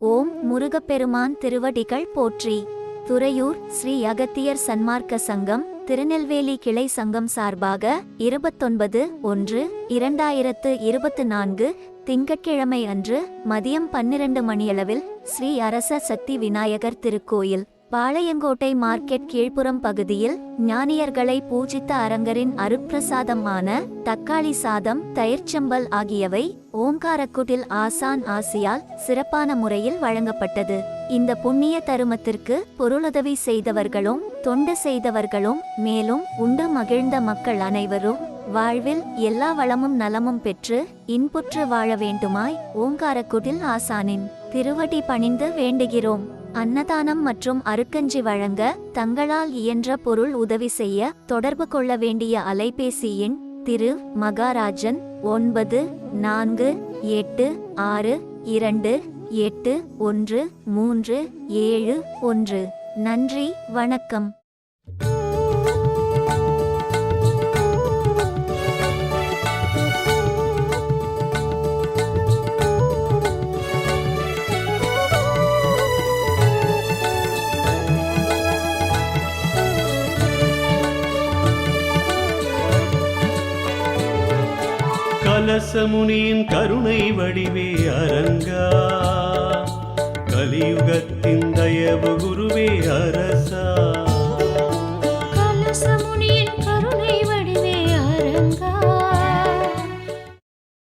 ஓம் முருகப்பெருமான் திருவடிகள் போற்றி. துறையூர் ஸ்ரீ அகத்தியர் சன்மார்க்க சங்கம் திருநெல்வேலி கிளை சங்கம் சார்பாக இருபத்தொன்பது ஒன்று இரண்டாயிரத்து இருபத்து நான்கு திங்கட்கிழமை அன்று மதியம் பன்னிரண்டு மணியளவில் ஸ்ரீ அரச சக்தி விநாயகர் திருக்கோயில். பாளையங்கோட்டை மார்க்கெட் கீழ்ப்புறம் பகுதியில் ஞானியர்களை பூஜித்த அரங்கரின் அருட்பிரசாதமான தக்காளி சாதம் தயிர்ச்சம்பல் ஆகியவை ஓம்காரக்குடில் ஆசான் ஆசியால் சிறப்பான முறையில் வழங்கப்பட்டது. இந்த புண்ணிய தருமத்திற்கு பொருளுதவி செய்தவர்களும் தொண்டு செய்தவர்களும் மேலும் உண்டு மகிழ்ந்த மக்கள் அனைவரும் வாழ்வில் எல்லா வளமும் நலமும் பெற்று இன்புற்று வாழ வேண்டுமாய் ஓங்காரக்குடில் ஆசானின் திருவடி பணிந்து வேண்டுகிறோம். அன்னதானம் மற்றும் அருக்கஞ்சி வழங்க தங்களால் இயன்ற பொருள் உதவி செய்ய தொடர்பு கொள்ள வேண்டிய அலைபேசி எண் திரு மகாராஜன் ஒன்பது நான்கு எட்டு ஆறு இரண்டு எட்டு ஒன்று மூன்று ஏழு ஒன்று. நன்றி வணக்கம். கலசமுனியின் கருணை வடிவே அரங்கா. கலியுகத்தின் தயவு குருவே அரசா.